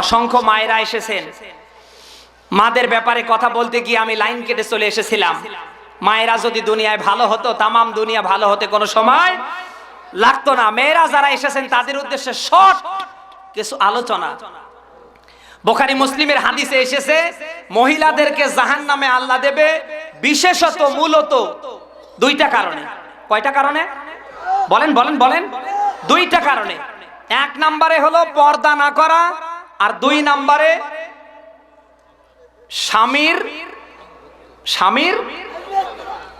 অসংখ্য মায়েরা এসেছেন। মাদের ব্যাপারে কথা বলতে গিয়ে আমি লাইন কেটে চলে এসেছিলাম। মায়েরা যদি দুনিয়ায় ভালো হতো, তামাম দুনিয়া ভালো হতে কোনো সময় লাগতো না। মেয়েরা যারা এসেছেন, তাদের উদ্দেশ্যে শর্ট কিছু আলোচনা। বোখারি মুসলিমের হাদিসে এসেছে, মহিলাদেরকে জাহান নামে আল্লাহ দেবে বিশেষত মূলত দুইটা কারণে। কয়টা কারণে? বলেন বলেন বলেন। দুইটা কারণে। এক নম্বরে হলো পর্দা না করা আর দুই নম্বরে স্বামীর স্বামীর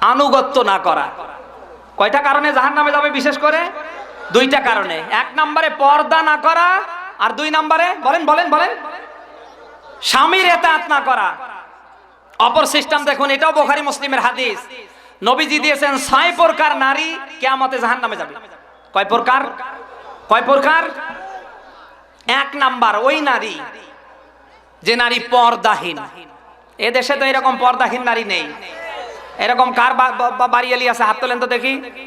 আনুগত্য না করা। কয়টা কারণে জাহান নামে যাবে বিশেষ করে? দুইটা কারণে। এক নম্বরে পর্দা না করা আর দুই নম্বরে, বলেন বলেন বলেন। স্বামীর এতাত না করা। অপর সিস্টেম দেখুন, এটাও বোখারি মুসলিমের হাদিস। নবীজি দিয়েছেন, ছয় প্রকার নারী কেয়ামতে জাহান নামে যাবে। কয় প্রকার? কয় প্রকার? এক নাম্বার, ওই নারী যে নারী পর্দাহীন। এ দেশে তো এরকম পর্দাহীন নারী নেই। এরকম কার বা- বা- বা- আছে? হাত তোলেন তো দেখি।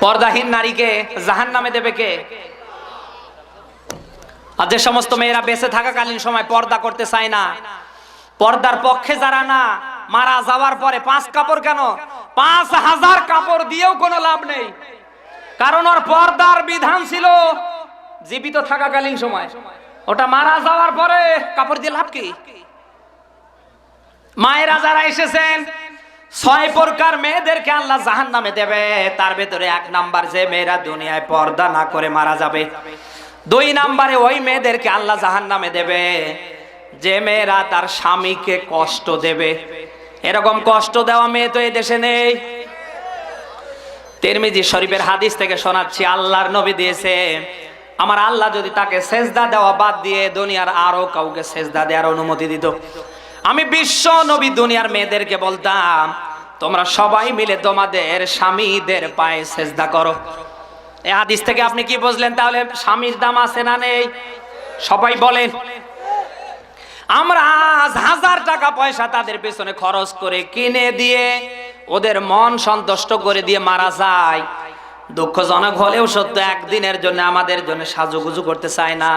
পর্দাহীন নারীকে জাহান নামে দেবে কে? আর যে সমস্ত মেয়েরা বেঁচে থাকাকালীন সময় পর্দা করতে চায় না, পর্দার পক্ষে যারা না, মারা যাওয়ার পরে পাঁচ কাপড় কেন? পাঁচ হাজার কাপড় দিয়েও কোনো লাভ নেই। কারণ ওর পর্দার বিধান ছিল জীবিত থাকাকালীন সময়। ওটা মারা যাওয়ার পরে কাপড় দিয়ে লাভ কি? মায়েরা যারা এসেছেন, ছয় প্রকার মেয়েদেরকে আল্লাহ জাহান নামে দেবে। তার ভেতরে এক নাম্বার যে মেয়েরা দুনিয়ায় পর্দা না করে মারা যাবে, দুই নাম্বারে ওই মেয়েদেরকে আল্লাহ জাহান নামে দেবে। যে মেয়েরা তার স্বামীকে কষ্ট দেবে। এরকম কষ্ট দেওয়া মেয়ে তো এই দেশে নেই। তিরমিজি শরীফের হাদিস থেকে শোনাচ্ছি, আল্লাহর নবী দিয়েছে, আমার আল্লাহ যদি তাকে সেজদা দেওয়া বাদ দিয়ে দুনিয়ার আরও কাউকে সেজদা দেওয়ার অনুমতি দিত। আমি বিশ্ব নবী দুনিয়ার মেয়েদেরকে বলতাম, তোমরা সবাই মিলে তোমাদের স্বামীদের পায়ে সেজদা করো। এই হাদিস থেকে আপনি কি বুঝলেন? তাহলে স্বামীর দাম আছে না নেই? সবাই বলেন। আমরা আজ হাজার টাকা পয়সা তাদের পেছনে খরচ করে কিনে দিয়ে ওদের মন সন্তুষ্ট করে দিয়ে মারা যায়। দুঃখজনক হলেও সত্য, একদিনের জন্য আমাদের জন্য সাজুগুজু করতে চায় না,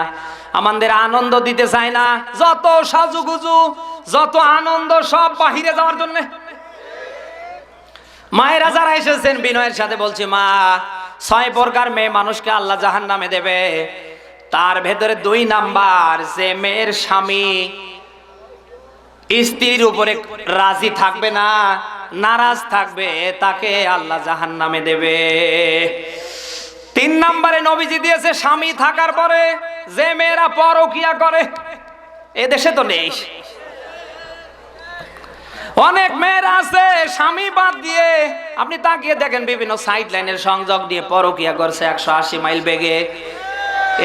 আমাদের আনন্দ দিতে চায় না। যত সাজুগুজু, যত আনন্দ, সব বাহিরে যাওয়ার জন্য। মায়েরা যারা এসেছেন, বিনয়ের সাথে বলছি, মা, ছয় প্রকার মেয়ে মানুষকে আল্লাহ জাহান নামে দেবে। তার ভেতরে দুই নাম্বার, যে মেয়ের স্বামী স্ত্রীর উপরে রাজি থাকবে না নারাজ থাকবে, তাকে আল্লাহ জাহান নামে দেবে। তিন নম্বরে নবীজি দিয়েছে, স্বামী থাকার পরে যে মেয়েরা পরকিয়া করে, এ দেশে তো নেই। অনেক মেয়েরা আছে, স্বামী বাদ দিয়ে, আপনি তাকিয়ে দেখেন বিভিন্ন সাইড লাইনের সংযোগ দিয়ে পরকিয়া করছে একশো আশি মাইল বেগে।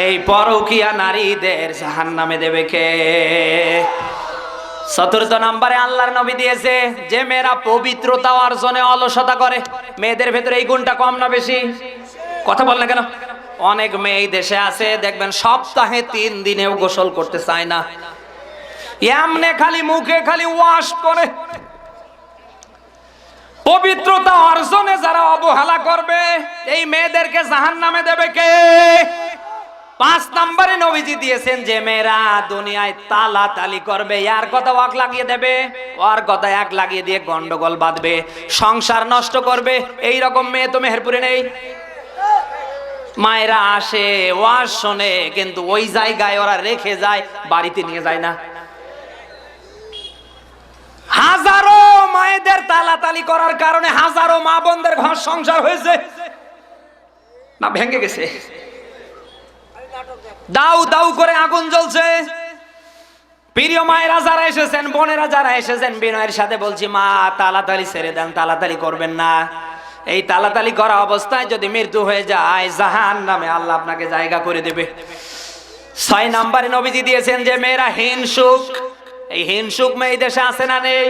এই পরকিয়া নারীদের জাহান নামে দেবে কে? চতুর্থ নম্বরে আল্লাহর নবী দিয়েছে, যে মেয়েরা পবিত্রতা অর্জনে অলসতা করে। মেয়েদের ভেতরে এই গুণটা কম না বেশি? কথা বল না কেন? অনেক মেয়ে দেশে আছে, দেখবেন সপ্তাহে তিন দিনেও গোসল করতে চায় না। এমনে খালি মুখে খালি ওয়াশ করে। পবিত্রতা অর্জনে যারা অবহেলা করবে, এই মেয়েদেরকে জাহান নামে দেবে কে? পাঁচ নম্বরে নবীজি দিয়েছেন যে, মেয়েরা, দুনিয়ায় তালা তালি করবে ইয়ার কথা ওয়াক লাগিয়ে দেবে। ওর কথা এক লাগিয়ে দিয়ে গন্ডগোল বাঁধবে, সংসার নষ্ট করবে। এই রকম মেয়ে তো মেহেরপুরে নেই। মায়েরা আসে, ওয়াজ শোনে, কিন্তু ওই জায়গায় ওরা রেখে যায়, বাড়িতে নিয়ে যায় না। হাজারো মায়েদের তালাতালি করার কারণে হাজারো মা বোনদের ঘর সংসার হয়েছে। না, ভেঙে গেছে। দাউ দাউ করে আগুন জ্বলছে। প্রিয় মায়েরা যারা এসেছেন, বোনেরা যারা এসেছেন, বিনয়ের সাথে বলছি, মা, তালাতালি ছেড়ে দেন, তালাতালি করবেন না। এই তালাতালি করা অবস্থায় যদি মৃত্যু হয়ে যায় জাহান নামে আল্লাহ আপনাকে জায়গা করে দেবে। ছয় নাম্বারে নবীজি দিয়েছেন যে, মেয়েরা হিংসুক এই হিংসুক মেয়ে দেশে আছে না নেই?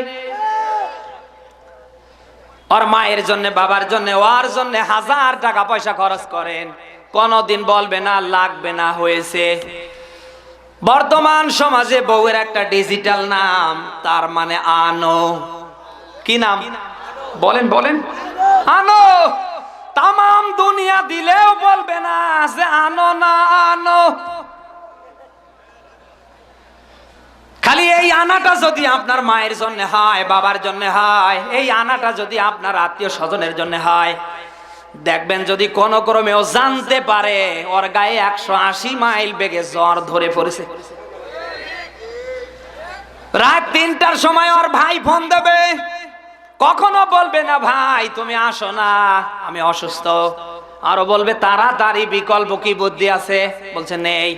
ওর মায়ের জন্য, বাবার জন্য, ওর জন্য হাজার টাকা পয়সা খরচ করেন। কোনদিন বলবে না, লাগবে না হয়েছে। বর্তমান সমাজে বউয়ের একটা ডিজিটাল নাম, তার মানে আনো। কি নাম? বলেন বলেন। আনো! তামাম দুনিয়া দিলেও বলবে না যে আনো না আনো। খালি এই আনাটা যদি আপনার মায়ের জন্য হয়, বাবার জন্য হয়, এই আনাটা যদি আপনার আত্মীয় স্বজনের জন্য হয় দেখবেন যদি কোন ক্রমেও জানতে পারে, ওর গায়ে একশো আশি মাইল বেগে জ্বর ধরে পড়েছে। রাত তিনটার সময় ওর ভাই ফোন দেবে। কখনো বলবে না, ভাই, তুমি আসো না, আমি অসুস্থ। আরও বলবে, তাড়াতাড়ি বিকল্প কি বুদ্ধি আছে? বলছে, নেই।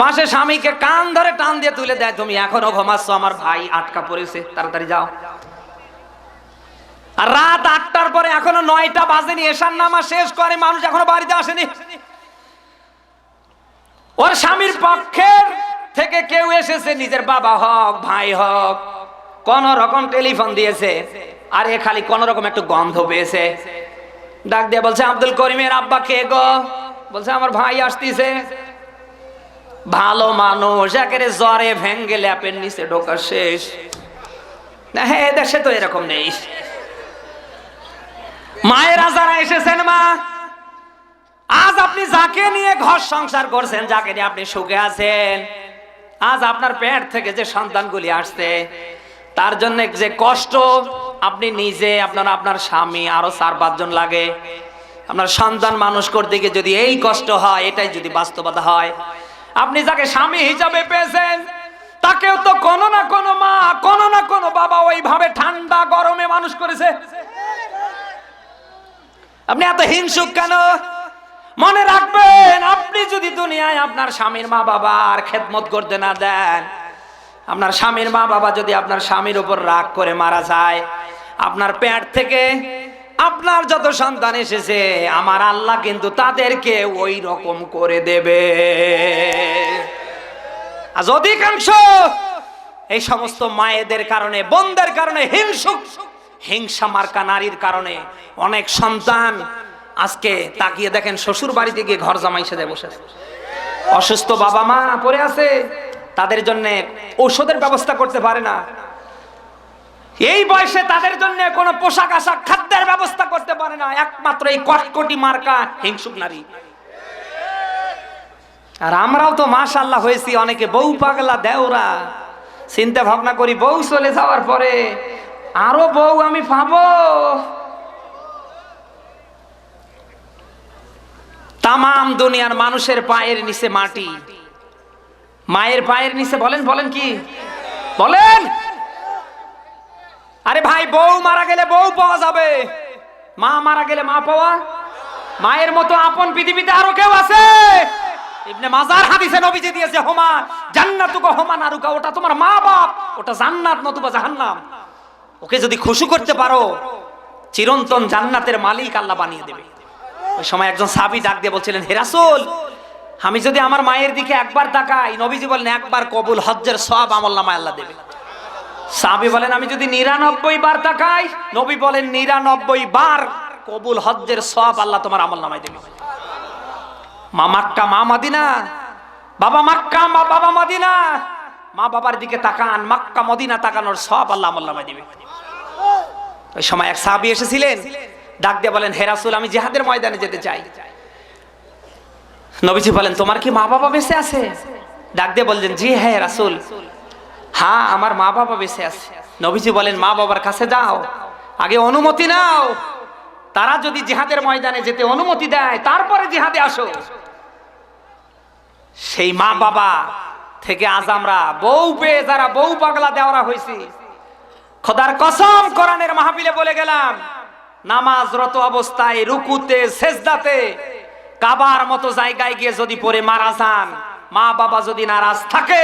পাশে স্বামীকে কান ধরে টান দিয়ে তুলে দেয়, তুমি এখনও ঘুমাচ্ছ, আমার ভাই আটকা পড়েছে, তাড়াতাড়ি যাও। আর রাত আটটার পরে এখনও নয়টা বাজেনি এসার নামা শেষ করে মানুষ এখনও বাড়িতে আসেনি। ওর স্বামীর পক্ষের থেকে কেউ এসেছে, নিজের বাবা হোক, ভাই হোক, কোন রকম টেলিফোন দিয়েছে, আর এ খালি কোন রকম একটু গন্ধ পেয়েছে। ডাক দিয়ে বলছে, আব্দুল করিমের আব্বা কে গো? বলছে, আমার ভাই আসতিছে। ভালো মানুষ, একেবারে জ্বরে ভেঙ্গে ল্যাপের নিচে ঢোকা শেষ। না হ্যাঁ দেশে তো এরকম নেই। মায়েরা যারা এসেছেন মা, আজ আপনি যাকে নিয়ে ঘর সংসার করছেন, যাকে নিয়ে আপনি সুখে আছেন, আজ আপনার পেট থেকে যে সন্তানগুলি আসছে, তার জন্য যে কষ্ট আপনি নিজে, আপনার আপনার স্বামী, আরও চার পাঁচজন লাগে, আপনার সন্তান মানুষ করতে গিয়ে যদি এই কষ্ট হয়, এটাই যদি বাস্তবতা হয়, আপনি যাকে স্বামী হিসাবে পেয়েছেন, তাকেও তো কোনো না কোনো মা, কোনো না কোনো বাবা ওইভাবে ঠান্ডা গরমে মানুষ করেছে আপনি এত হিংসুক কেন? মনে রাখবেন, আপনি যদি দুনিয়ায় আপনার স্বামীর মা বাবার খেদমত করতে না দেন, আপনার স্বামীর মা বাবা যদি আপনার স্বামীর উপর রাগ করে মারা যায়, আপনার পেট থেকে আপনার যত সন্তান এসেছে, আমার আল্লাহ কিন্তু তাদেরকে ওই রকম করে দেবে। আজ অধিকাংশ এই সমস্ত মায়েদের কারণে বন্ধের কারণে হিংসুক। হিংসা মার্কা নারীর কারণে অনেক সন্তান আজকে তাকিয়ে দেখেন শ্বশুর বাড়িতে গিয়ে ঘর জামাই সেজে বসে অসুস্থ বাবা মা পড়ে আছে, তাদের জন্য ঔষধের ব্যবস্থা করতে পারে না। এই বয়সে তাদের জন্য কোনো পোশাক আশাক খাদ্যের ব্যবস্থা করতে পারে না। একমাত্র এই কটকটি মার্কা হিংসুক নারী। আর আমরাও তো মাশাল্লাহ হয়েছি, অনেকে বউ পাগলা, দেওরা। চিন্তা ভাবনা করি বউ চলে যাওয়ার পরে আরও বউ আমি পাবো। তামাম দুনিয়ার মানুষের পায়ের নিচে মাটি। মায়ের পায়ের নিচে বলেন বলেন কি? বলেন! আরে ভাই, বউ মারা গেলে বউ পাওয়া যাবে। মা মারা গেলে মা পাওয়া? মায়ের মতো আপন পৃথিবীতে আরও কেউ আছে? দিয়েছে, হোমা ওটা তোমার মা বাপ, ওটা জান্নাত নতুবা জাহান্নাম। ওকে যদি খুশি করতে পারো, চিরন্তন জান্নাতের মালিক আল্লাহ বানিয়ে দেবে। ওই সময় একজন সাবি ডাক দিয়ে বলছিলেন হেরাসুল আমি যদি আমার মায়ের দিকে একবার তাকাই, নবীজি বলেন একবার কবুল হজ্জের সব আমল নামায় আল্লাহ দেবে। সাবি বলেন, আমি যদি নিরানব্বই বার তাকাই, নবী বলেন, নিরানব্বই বার কবুল হজ্জের সব আল্লাহ তোমার আমল নামায় দেবে। মা মাক্কা, মা মাদিনা, বাবা মাক্কা, মা বাবা মাদিনা, মা বাবার দিকে তাকান, মাক্কা, মদিনা তাকানোর সব আল্লাহ আমল নামায় দেবে। ওই সময় এক সাহাবি এসেছিলেন, ডাক দিয়ে বলেন হেরাসুল আমি জিহাদের ময়দানে যেতে চাই। নবীজি বলেন, তোমার কি মা বাবা বেঁচে আছে? ডাক দিয়ে বললেন, জি হ্যাঁ রাসুল। হ্যাঁ আমার মা বাবা বেঁচে আছে। নবীজি বলেন মা বাবার কাছে যাও, আগে অনুমতি নাও। তারা যদি জেহাদের ময়দানে যেতে অনুমতি দেয়, তারপরে জেহাদে আসো। সেই মা বাবা থেকে আজ আমরা বউ পেয়ে যারা বউ পাগলা দেওয়া হয়েছি খোদার কসম কোরআনের মাহফিলে বলে গেলাম, নামাজরত অবস্থায় রুকুতে, সেজদাতে, কাবার মতো জায়গায় গিয়ে যদি পরে মারা যান, মা বাবা যদি নারাজ থাকে,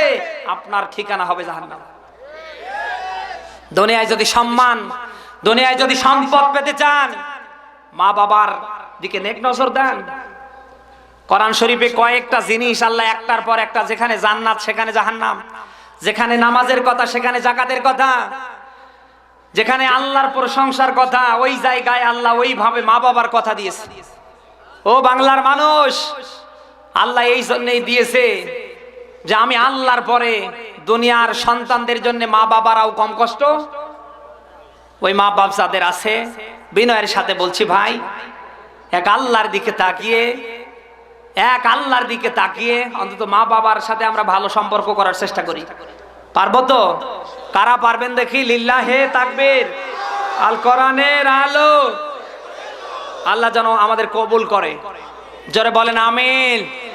আপনার ঠিকানা হবে জাহান্নাম। দুনিয়ায় যদি সম্মান, দুনিয়ায় যদি সম্পদ পেতে চান, মা বাবার দিকে নেক নজর দেন। কোরআন শরীফে কয়েকটা জিনিস আল্লাহ একটার পর একটা, যেখানে জান্নাত সেখানে জাহান্নাম, যেখানে নামাজের কথা সেখানে জাকাতের কথা যেখানে আল্লাহর প্রশংসার কথা, ওই জায়গায় আল্লাহ ওইভাবে মা বাবার কথা দিয়েছে। ও বাংলার মানুষ, আল্লাহ এই জন্যই দিয়েছে যে আমি আল্লাহর পরে দুনিয়ার সন্তানদের জন্য মা বাবারাও কম কষ্ট। ওই মা বাপ যাদের আছে, বিনয়ের সাথে বলছি, ভাই, এক আল্লাহর দিকে তাকিয়ে, এক আল্লাহর দিকে তাকিয়ে অন্তত মা বাবার সাথে আমরা ভালো সম্পর্ক করার চেষ্টা করি। পারব তো? কারা পারবেন দেখি? লিল্লা হে তাকবীর। আল কোরআনের আলো। আল্লাহ যেন আমাদের কবুল করে। জোরে বলেন, আমিন।